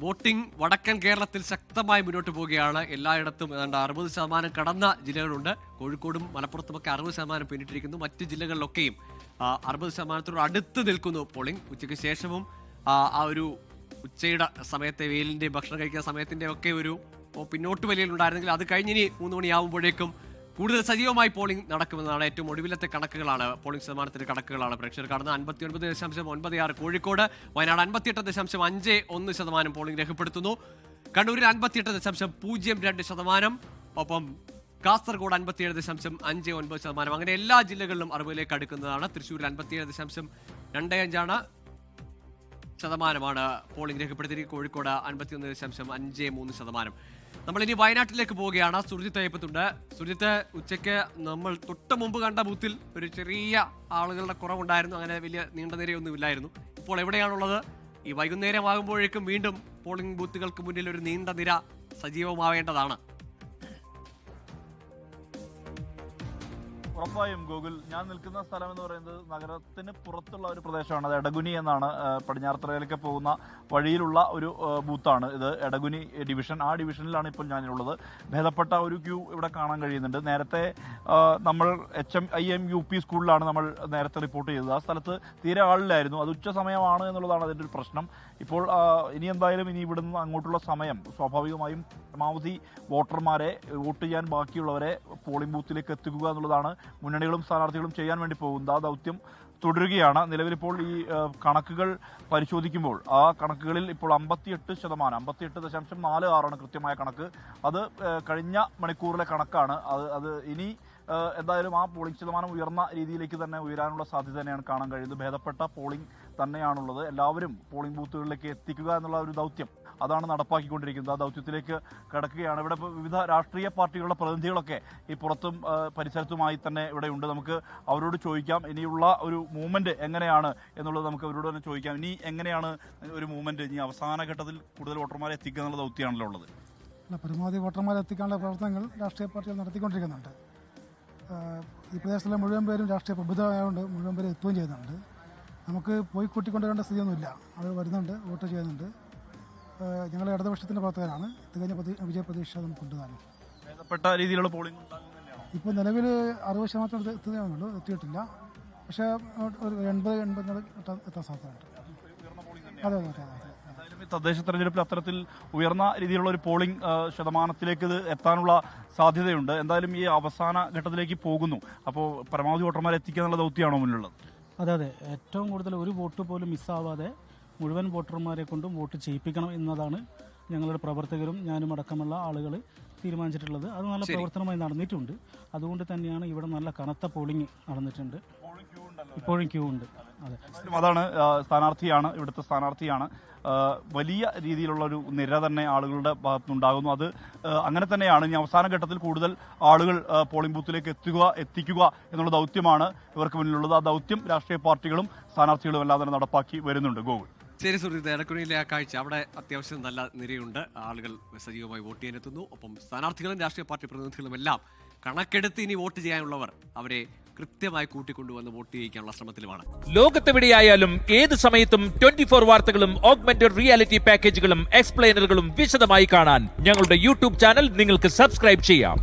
Voting വടക്കൻ കേരളത്തിൽ ശക്തമായി മുന്നോട്ട് പോവുകയാണ് എല്ലായിടത്തും. ഏതാണ്ട് അറുപത് ശതമാനം കടന്ന ജില്ലകളുണ്ട്. കോഴിക്കോടും മലപ്പുറത്തുമൊക്കെ അറുപത് ശതമാനം പിന്നിട്ടിരിക്കുന്നു. മറ്റ് ജില്ലകളിലൊക്കെയും അറുപത് ശതമാനത്തോട് അടുത്ത് നിൽക്കുന്നു പോളിംഗ്. ഉച്ചയ്ക്ക് ശേഷവും ആ, ഒരു ഉച്ചയുടെ സമയത്തെ വെയിലിന്റെയും ഭക്ഷണം കഴിക്കുന്ന സമയത്തിന്റെ ഒക്കെ ഒരു പിന്നോട്ട് പിന്നോട്ട് വലിയുണ്ടായിരുന്നെങ്കിൽ അത് കഴിഞ്ഞിനി മൂന്ന് മണിയാവുമ്പോഴേക്കും കൂടുതൽ സജീവമായി പോളിംഗ് നടക്കുമെന്നാണ് ഏറ്റവും ഒടുവിലത്തെ കണക്കുകളാണ്. പോളിംഗ് ശതമാനത്തിന്റെ കണക്കുകളാണ് പ്രേക്ഷകർ കാണുന്നത്. അൻപത്തി ഒൻപത് ദശാംശം ഒൻപത് ആറ് കോഴിക്കോട് വയനാട് അൻപത്തിയെട്ട് ദശാംശം അഞ്ച് ഒന്ന് ശതമാനം പോളിംഗ് രേഖപ്പെടുത്തുന്നു. കണ്ണൂരിൽ അൻപത്തിയെട്ട് ദശാംശം പൂജ്യം രണ്ട് ശതമാനം. ഒപ്പം കാസർഗോഡ് അൻപത്തിയേഴ് ദശാംശം അഞ്ച് ഒൻപത് ശതമാനം. അങ്ങനെ എല്ലാ ജില്ലകളിലും അറിവിലേക്ക് അടുക്കുന്നതാണ്. തൃശ്ശൂരിൽ അൻപത്തിയേഴ് ദശാംശം രണ്ട് അഞ്ചാണ്. ശതമാനമാണ്. പോളിംഗ് രേഖപ്പെടുത്തിയിരിക്കുന്നത് കോഴിക്കോട് അൻപത്തിയൊന്ന് ദശാംശം അഞ്ച് മൂന്ന് ശതമാനം. നമ്മൾ ഇനി വയനാട്ടിലേക്ക് പോവുകയാണ്. സുർജിത്ത് അയ്യപ്പത്തുണ്ട്. സുർജിത്ത് ഉച്ചയ്ക്ക് നമ്മൾ തൊട്ട് മുമ്പ് കണ്ട ബൂത്തിൽ ഒരു ചെറിയ ആളുകളുടെ കുറവുണ്ടായിരുന്നു. അങ്ങനെ വലിയ നീണ്ട നിരയൊന്നും ഇല്ലായിരുന്നു ഇപ്പോൾ എവിടെയാണുള്ളത്? ഈ വൈകുന്നേരമാകുമ്പോഴേക്കും വീണ്ടും പോളിംഗ് ബൂത്തുകൾക്ക് മുന്നിൽ ഒരു നീണ്ട നിര സജീവമാവേണ്ടതാണ്. ഉറപ്പായും ഗൂഗിൾ ഞാൻ നിൽക്കുന്ന സ്ഥലം എന്ന് പറയുന്നത് നഗരത്തിന് പുറത്തുള്ള ഒരു പ്രദേശമാണ്. അത് എടഗുനി എന്നാണ് പടിഞ്ഞാറത്തറയിലേക്ക് പോകുന്ന വഴിയിലുള്ള ഒരു ബൂത്താണ്. ഇത് എടഗുനി ഡിവിഷൻ. ആ ഡിവിഷനിലാണ് ഇപ്പോൾ ഞാനുള്ളത് ഭേദപ്പെട്ട ഒരു ക്യൂ ഇവിടെ കാണാൻ കഴിയുന്നുണ്ട്. നേരത്തെ നമ്മൾ H M I M U P സ്കൂളിലാണ് നമ്മൾ നേരത്തെ റിപ്പോർട്ട് ചെയ്തത്. ആ സ്ഥലത്ത് തീരെ ആളില്ലായിരുന്നു. അത് ഉച്ച സമയമാണ് എന്നുള്ളതാണ് അതിന്റെ ഒരു പ്രശ്നം. ഇപ്പോൾ ഇനി എന്തായാലും ഇനി ഇവിടുന്ന് അങ്ങോട്ടുള്ള സമയം സ്വാഭാവികമായും പരമാവധി വോട്ടർമാരെ വോട്ട് ചെയ്യാൻ ബാക്കിയുള്ളവരെ പോളിംഗ് ബൂത്തിലേക്ക് എത്തിക്കുക എന്നുള്ളതാണ് മുന്നണികളും സ്ഥാനാർത്ഥികളും ചെയ്യാൻ വേണ്ടി പോകുന്നത് ആ ദൗത്യം തുടരുകയാണ്. നിലവിലിപ്പോൾ ഈ കണക്കുകൾ പരിശോധിക്കുമ്പോൾ ആ കണക്കുകളിൽ ഇപ്പോൾ അമ്പത്തിയെട്ട് ശതമാനം അമ്പത്തിയെട്ട് ദശാംശം നാല് ആറാണ് കൃത്യമായ കണക്ക്. അത് കഴിഞ്ഞ മണിക്കൂറിലെ കണക്കാണ്. അത് അത് ഇനി എന്തായാലും ആ പോളിംഗ് ശതമാനം ഉയർന്ന രീതിയിലേക്ക് തന്നെ ഉയരാനുള്ള സാധ്യത തന്നെയാണ് കാണാൻ കഴിയുന്നത്. ഭേദപ്പെട്ട പോളിംഗ് തന്നെയാണുള്ളത്. എല്ലാവരും പോളിംഗ് ബൂത്തുകളിലേക്ക് എത്തിക്കുക എന്നുള്ള ഒരു ദൗത്യം അതാണ് നടപ്പാക്കിക്കൊണ്ടിരിക്കുന്നത്. ആ ദൗത്യത്തിലേക്ക് കടക്കുകയാണ്. ഇവിടെ വിവിധ രാഷ്ട്രീയ പാർട്ടികളുടെ പ്രതിനിധികളൊക്കെ ഈ പുറത്തും പരിസരത്തുമായി തന്നെ ഇവിടെ ഉണ്ട്. നമുക്ക് അവരോട് ചോദിക്കാം ഇനിയുള്ള ഒരു മൂവ്മെന്റ് എങ്ങനെയാണ് എന്നുള്ളത് നമുക്ക് അവരോട് തന്നെ ചോദിക്കാം. ഇനി എങ്ങനെയാണ് ഒരു മൂവ്മെന്റ്? ഇനി അവസാന ഘട്ടത്തിൽ കൂടുതൽ വോട്ടർമാരെ എത്തിക്കുക എന്നുള്ള ദൗത്യമാണല്ലോ ഉള്ളത്. അല്ല പരമാവധി വോട്ടർമാരെ എത്തിക്കാനുള്ള പ്രവർത്തനങ്ങൾ രാഷ്ട്രീയ പാർട്ടികൾ നടത്തിക്കൊണ്ടിരിക്കുന്നുണ്ട്. ഈ പ്രദേശത്തുള്ള മുഴുവൻ പേരും രാഷ്ട്രീയ പ്രബുദ്ധമായതുകൊണ്ട് മുഴുവൻ പേരും എത്തുകയും ചെയ്യുന്നുണ്ട്. നമുക്ക് പോയി കൂട്ടിക്കൊണ്ടുവരേണ്ട സ്ഥിതിയൊന്നുമില്ല. അവർ വരുന്നുണ്ട് വോട്ട് ചെയ്യുന്നുണ്ട്. ഞങ്ങൾ ഇടതുപക്ഷത്തിന്റെ പ്രവർത്തകരാണ്. തികഞ്ഞ പ്രതി വിജയപ്രതീക്ഷ നമുക്കുണ്ട് താനും ഭേദപ്പെട്ട രീതിയിലുള്ള പോളിംഗ് ഇപ്പോൾ നിലവിൽ അറുപത് ശതമാനം എത്തുകയാണുള്ളൂ എത്തിയിട്ടില്ല. പക്ഷേ ഒരു എൺപത് എൺപതിനോട് എത്താൻ എത്താൻ സാധ്യതയുണ്ട്. അതെ അതെ അതെ. തദ്ദേശ തെരഞ്ഞെടുപ്പിൽ അത്തരത്തിൽ ഉയർന്ന രീതിയിലുള്ള ഒരു പോളിംഗ് ശതമാനത്തിലേക്ക് ഇത് എത്താനുള്ള സാധ്യതയുണ്ട്. എന്തായാലും ഈ അവസാന ഘട്ടത്തിലേക്ക് പോകുന്നു. അപ്പോൾ പരമാവധി വോട്ടർമാരെ എത്തിക്കുക എന്നുള്ള ദൗത്യമാണോ മുന്നിലുള്ളത്? അതെ അതെ. ഏറ്റവും കൂടുതൽ ഒരു വോട്ട് പോലും മിസ്സാവാതെ മുഴുവൻ വോട്ടർമാരെ കൊണ്ടും വോട്ട് ചെയ്യിപ്പിക്കണം എന്നതാണ് ഞങ്ങളുടെ പ്രവർത്തകരും ഞാനും അടക്കമുള്ള ആളുകൾ തീരുമാനിച്ചിട്ടുള്ളത്. അത് നല്ല പ്രവർത്തനമായി നടന്നിട്ടുണ്ട്. അതുകൊണ്ട് തന്നെയാണ് ഇവിടെ നല്ല കനത്ത പോളിംഗ് നടന്നിട്ടുണ്ട്. ഇപ്പോഴും ക്യൂ ഉണ്ട്. അതെ. അതാണ് സ്ഥാനാർത്ഥിയാണ് ഇവിടുത്തെ സ്ഥാനാർത്ഥിയാണ്. വലിയ രീതിയിലുള്ള ഒരു നിര തന്നെ ആളുകളുടെ ഭാഗത്തുനിന്നുണ്ടാകുന്നു. അത് അങ്ങനെ തന്നെയാണ് ഇനി അവസാന ഘട്ടത്തിൽ കൂടുതൽ ആളുകൾ പോളിംഗ് ബൂത്തിലേക്ക് എത്തുക എത്തിക്കുക എന്നുള്ള ദൗത്യമാണ് ഇവർക്ക് മുന്നിലുള്ളത്. ആ ദൗത്യം രാഷ്ട്രീയ പാർട്ടികളും സ്ഥാനാർത്ഥികളും എല്ലാം തന്നെ നടപ്പാക്കി വരുന്നുണ്ട്. ഗോകുൽ. ശരി സുഹൃത്ത് എടക്കുണിയിലെ ആ കാഴ്ച. അവിടെ അത്യാവശ്യം നല്ല നിരയുണ്ട്. ആളുകൾ സജീവമായി വോട്ട് ചെയ്യാനെത്തുന്നു. ഒപ്പം സ്ഥാനാർത്ഥികളും രാഷ്ട്രീയ പാർട്ടി പ്രതിനിധികളും എല്ലാം കണക്കെടുത്ത് ഇനി വോട്ട് ചെയ്യാനുള്ളവർ അവരെ കൃത്യമായി കൂട്ടിക്കൊണ്ടുവന്ന് വോട്ട് ചെയ്യിക്കാനുള്ള ശ്രമത്തിലുമാണ്. ലോകത്തെവിടെയായാലും ഏത് സമയത്തും ട്വന്റി ഫോർ വാർത്തകളും ഓഗ്മെന്റഡ് റിയാലിറ്റി പാക്കേജുകളും എക്സ്പ്ലെയിനറുകളും വിശദമായി കാണാൻ ഞങ്ങളുടെ യൂട്യൂബ് ചാനൽ നിങ്ങൾക്ക് സബ്സ്ക്രൈബ് ചെയ്യാം.